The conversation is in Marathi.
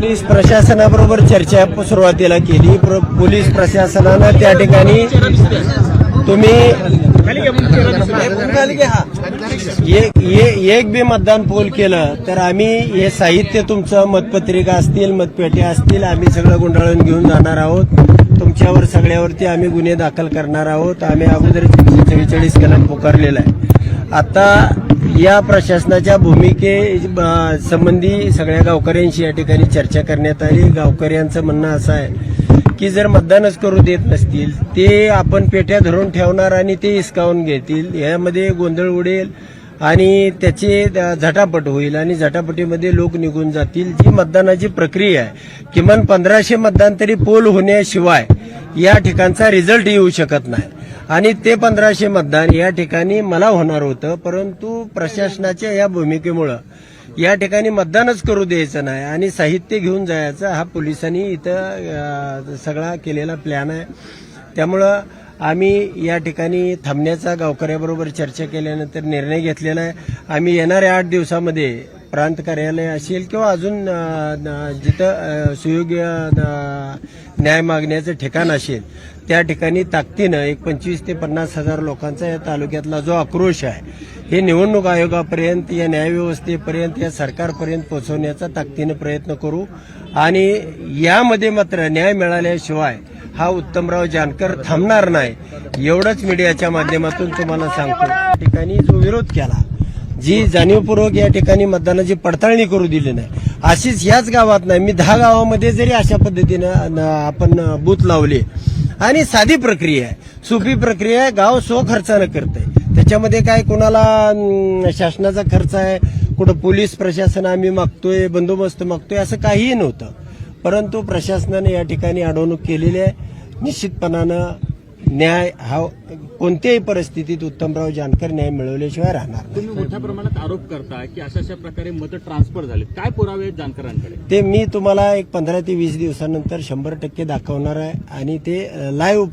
पोलीस प्रशासनाबरोबर चर्चा सुरुवातीला केली. पोलीस प्रशासनानं त्या ठिकाणी तुम्ही एक एक- एक बी मतदान पोल केलं तर आम्ही हे साहित्य तुमचं मतपत्रिका असतील मतपेट्या असतील आम्ही सगळं गुंडाळून घेऊन जाणार आहोत. तुमच्यावर सगळ्यावरती आम्ही गुन्हे दाखल करणार आहोत. आम्ही अगोदर चव्वेचाळीस कलम पुकारलेला आहे. आता या प्रशासनाच्या भूमिके ब- संबंधी सगळ्या गावकऱ्यांशी या ठिकाणी चर्चा करण्यात आली. गावकऱ्यांचं म्हणणं असं आहे की जर मतदानच करू देत नसतील ते आपण पेट्या धरून ठेवणार आणि ते हिसकावून घेतील. यामध्ये गोंधळ उडेल आणि त्याचे झटापट होईल आणि झटापटीमध्ये लोक निघून जातील. जी मतदानाची प्रक्रिया आहे किमान पंधराशे मतदान तरी पोल होण्याशिवाय या ठिकाणचा रिझल्ट येऊ शकत नाही. आणि ते पंधराशे मतदान या ठिकाणी मला होणार होतं परंतु प्रशासनाच्या या भूमिकेमुळं या ठिकाणी मतदानच करू द्यायचं नाही आणि साहित्य घेऊन जायचं हा पोलिसांनी इथं सगळा केलेला प्लॅन आहे. त्यामुळं आम्ही या ठिकाणी थांबण्याचा गावकऱ्याबरोबर चर्चा केल्यानंतर निर्णय घेतलेला आहे. आम्ही येणाऱ्या आठ दिवसामध्ये प्रांत कार्यालय असेल किंवा अजून जिथं सुयोग्य न्याय मागण्याचं ठिकाण असेल त्या ठिकाणी ताकदीनं एक पंचवीस ते पन्नास हजार लोकांचा या तालुक्यातला जो आक्रोश आहे हे निवडणूक आयोगापर्यंत या न्यायव्यवस्थेपर्यंत या सरकारपर्यंत पोहोचवण्याचा ताकदीनं प्रयत्न करू. आणि यामध्ये मात्र न्याय मिळाल्याशिवाय हा उत्तमराव जानकर थांबणार नाही. एवढंच मीडियाच्या माध्यमातून तुम्हाला सांगतो. ठिकाणी जो विरोध केला जी जाणीवपूर्वक या ठिकाणी मतदानाची पडताळणी करू दिली नाही. अशीच याच गावात नाही मी दहा गावामध्ये जरी अशा पद्धतीनं न- आपण बूथ लावले. आणि साधी प्रक्रिया आहे. सोपी प्रक्रिया आहे गाव स्व खर्चानं करतंय. त्याच्यामध्ये काय कोणाला शासनाचा खर्च आहे कुठं पोलीस प्रशासन आम्ही मागतोय बंदोबस्त मागतोय असं काहीही नव्हतं. परंतु प्रशासनाने या ठिकाणी अडवणूक केलेली आहे. निश्चितपणानं न्याय हा कोणत्याही परिस्थितीत उत्तमराव जानकर न्याय मिळवल्याशिवाय राहणार. तुम्ही मोठ्या प्रमाणात आरोप करता की अशा अशा प्रकारे मतं ट्रान्सफर झाले काय पुरावे आहेत जानकरांकडे ते मी तुम्हाला एक पंधरा ते वीस दिवसानंतर शंभर टक्के दाखवणार आहे आणि ते लाईव्ह